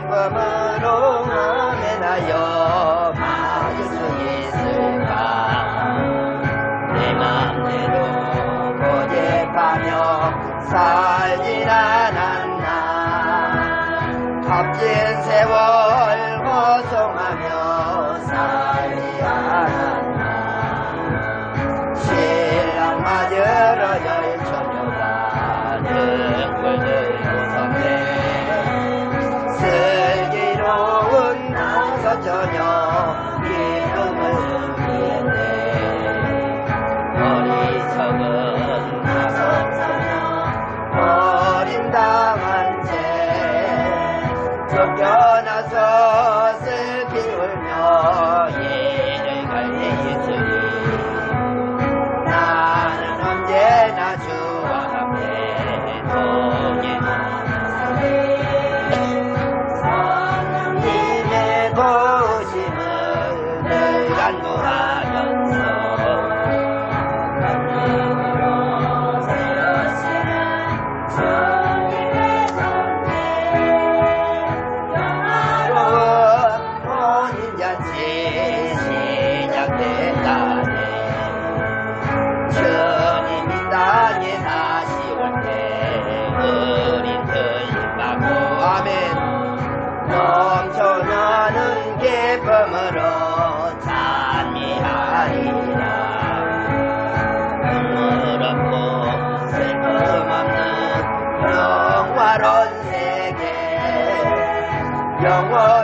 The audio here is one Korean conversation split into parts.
기쁨으로 아멘하여 고대하며 살진 않았나? 값진 세월 고송하며 살 남서처녀 이름을 의미했네. 어리석은 나서처녀 버림당한 채 쫓겨나서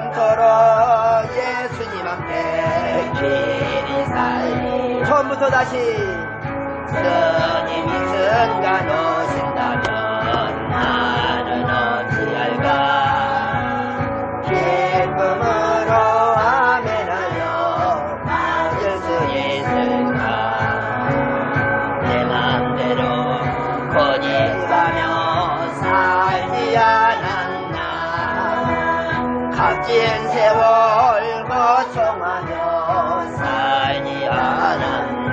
영원토록 예수님 함께 길이 살리. 처음부터 다시. 주님이 순간 값진 세월 고통하며 살지 않았나.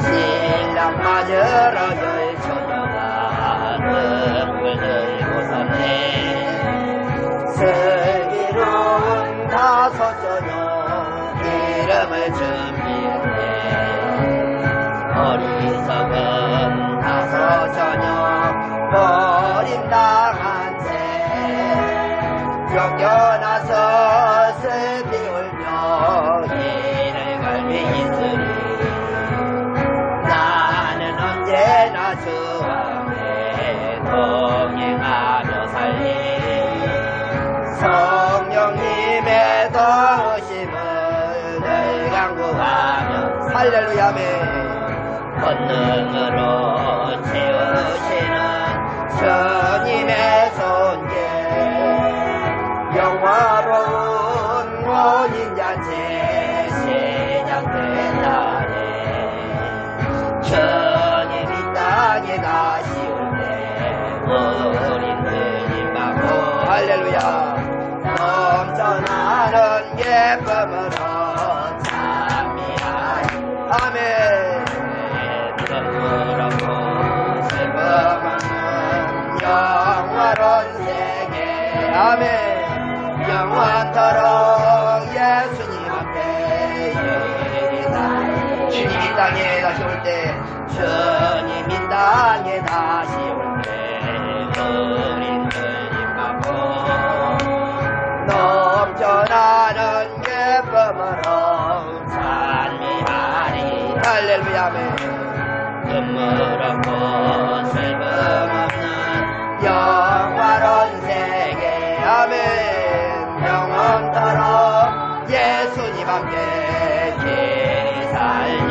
신랑 맞으러 열 처녀가 눈물을 웃었네. 슬기로운 다섯 처녀 이름을 준비했네. 어리석은 동행하며 살리. 성령님의 도우심을 늘 강구하며 할렐루야메 권능으로 채우시는 주님의 손길 영화로운 혼인잔치 시작된다네 예쁨으로 찬미하리 아멘 슬픔 없는 영화로운 세계 아멘 영원토록 예수님 앞에 예리다. 주님 이 땅에 다시 올 때 주님 이 땅에 다시 올때 할렐루야 아멘. 끝무렵고 슬픔없는 영화로운 세계. 아멘. 영원토록 예수님 함께 길이 살